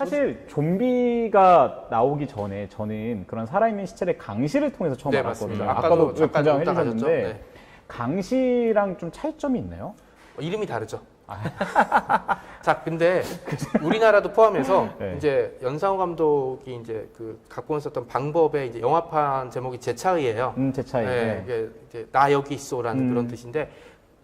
사실 좀비가 나오기 전에 저는 그런 살아있는 시체를 강시를 통해서 처음 네, 알았거든요. 맞습니다. 아까도 아까도 잠깐 분장해 언급하셨죠? 주셨는데 네. 강시랑 좀 차이점이 있나요? 어, 이름이 다르죠. 자, 근데 우리나라도 포함해서 네. 이제 연상호 감독이 이제 그 갖고 있었던 방법의 이제 영화판 제목이 제 차의예요. 음, 제 차이. 네, 네. 이게 이제 나 여기 있어라는 음. 그런 뜻인데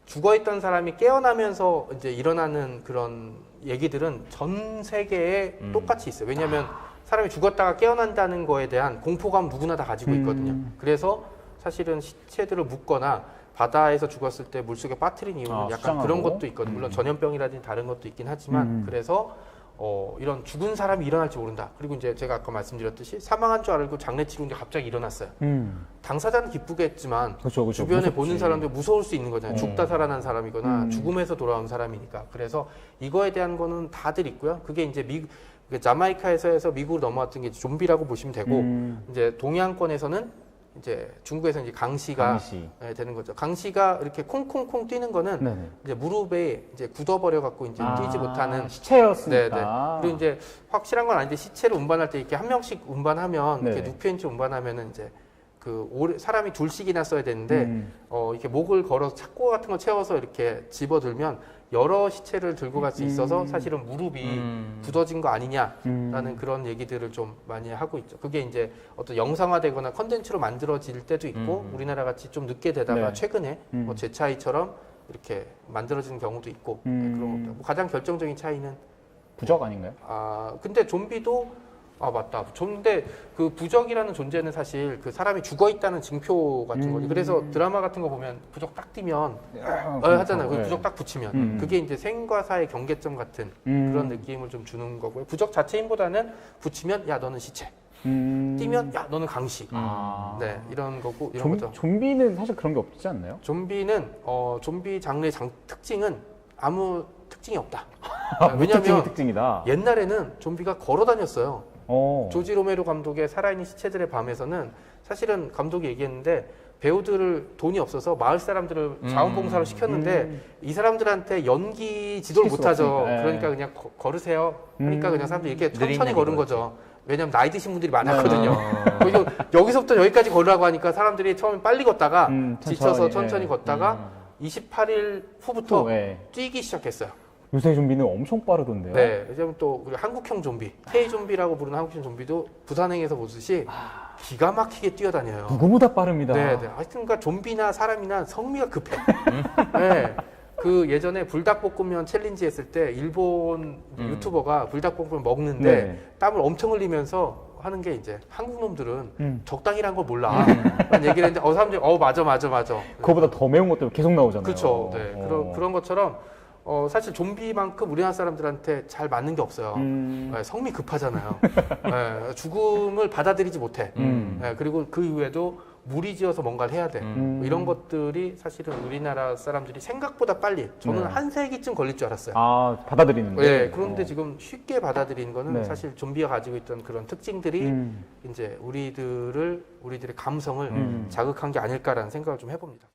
죽어있던 사람이 깨어나면서 이제 일어나는 그런 얘기들은 전 세계에 음. 똑같이 있어요. 왜냐하면 사람이 죽었다가 깨어난다는 거에 대한 공포감 누구나 다 가지고 있거든요. 음. 그래서 사실은 시체들을 묻거나 바다에서 죽었을 때 물속에 빠뜨린 이유는 아, 약간 수상하고? 그런 것도 있거든요. 물론 음. 전염병이라든지 다른 것도 있긴 하지만 음. 그래서 어, 이런 죽은 사람이 일어날지 모른다. 그리고 이제 제가 아까 말씀드렸듯이 사망한 줄 알고 장례치고 이제 갑자기 일어났어요. 음. 당사자는 기쁘겠지만 그렇죠, 그렇죠. 주변에 무섭지. 보는 사람들 무서울 수 있는 거잖아요. 어. 죽다 살아난 사람이거나 음. 죽음에서 돌아온 사람이니까. 그래서 이거에 대한 거는 다들 있고요. 그게 이제 미그 자마이카에서 해서 미국으로 넘어왔던 게 좀비라고 보시면 되고 음. 이제 동양권에서는 이제 중국에서 이제 강시가 강시. 예, 되는 거죠. 강시가 이렇게 콩콩콩 뛰는 거는 네네. 이제 무릎에 이제 굳어버려 갖고 이제 뛰지 아, 못하는 시체였으니까. 네네. 그리고 이제 확실한 건 아닌데 시체를 운반할 때 이렇게 한 명씩 운반하면 이렇게 네네. 눕혀인 채 운반하면은 이제 그 오래, 사람이 둘씩이나 써야 되는데 음. 어 이렇게 목을 걸어서 착고 같은 거 채워서 이렇게 집어들면 여러 시체를 들고 갈 수 있어서 음. 사실은 무릎이 음. 굳어진 거 아니냐라는 음. 그런 얘기들을 좀 많이 하고 있죠. 그게 이제 어떤 영상화되거나 컨텐츠로 만들어질 때도 있고 음. 우리나라 같이 좀 늦게 되다가 네. 최근에 음. 뭐제 차이처럼 이렇게 만들어지는 경우도 있고 네, 음. 그런 겁니다. 뭐 가장 결정적인 차이는 부적 아닌가요? 아 근데 좀비도 아 맞다. 근데 그 부적이라는 존재는 사실 그 사람이 죽어 있다는 징표 같은 음. 거죠. 그래서 드라마 같은 거 보면 부적 딱 띄면 아, 어, 하잖아요. 그 네. 부적 딱 붙이면 음. 그게 이제 생과 사의 경계점 같은 음. 그런 느낌을 좀 주는 거고요. 부적 자체인보다는 붙이면 야 너는 시체, 음. 띄면 야 너는 강시. 아. 네 이런 거고 이런 좀, 거죠. 좀비는 사실 그런 게 없지 않나요? 좀비는 어 좀비 장르의 장, 특징은 아무 특징이 없다. 아, 무특징이 왜냐면 특징이다. 옛날에는 좀비가 걸어 다녔어요. 어. 조지 로메로 감독의 살아있는 시체들의 밤에서는 사실은 감독이 얘기했는데 배우들을 돈이 없어서 마을 사람들을 음. 자원봉사를 시켰는데 음. 이 사람들한테 연기 지도를 못하죠. 예. 그러니까 그냥 거- 걸으세요. 그러니까 음. 그냥 사람들이 이렇게 천천히 걸은. 거죠. 왜냐면 나이 드신 분들이 많았거든요. 어. 그리고 여기서부터 여기까지 걸으라고 하니까 사람들이 처음에 빨리 걷다가 음, 지쳐서 천천히, 예. 걷다가 28일 후부터 또, 예. 뛰기 시작했어요. 요새 좀비는 엄청 빠르던데요. 네, 이제 또 우리 한국형 좀비, K 좀비라고 부르는 한국형 좀비도 부산행에서 보듯이 기가 막히게 뛰어다녀요. 누구보다 빠릅니다. 네, 네. 하여튼 그 좀비나 사람이나 성미가 급해. 네. 그 예전에 불닭볶음면 챌린지 했을 때 일본 음. 유튜버가 불닭볶음면 먹는데 네. 땀을 엄청 흘리면서 하는 게 이제 한국 놈들은 음. 적당히란 걸 몰라. 라는 얘기를 했는데 어 사람들이 어 맞아 맞아 맞아. 그거보다 더 매운 것도 계속 나오잖아요. 그렇죠. 네. 어. 그런 그런 것처럼 어 사실 좀비만큼 우리나라 사람들한테 잘 맞는 게 없어요. 음. 네, 성미 급하잖아요. 네, 죽음을 받아들이지 못해. 음. 네, 그리고 그 이후에도 무리지어서 뭔가를 해야 돼. 음. 이런 것들이 사실은 우리나라 사람들이 생각보다 빨리 저는 네. 한 세기쯤 걸릴 줄 알았어요. 아 받아들이는데. 네, 그런데 어. 지금 쉽게 받아들이는 거는 네. 사실 좀비가 가지고 있던 그런 특징들이 음. 이제 우리들을 우리들의 감성을 음. 자극한 게 아닐까라는 생각을 좀 해봅니다.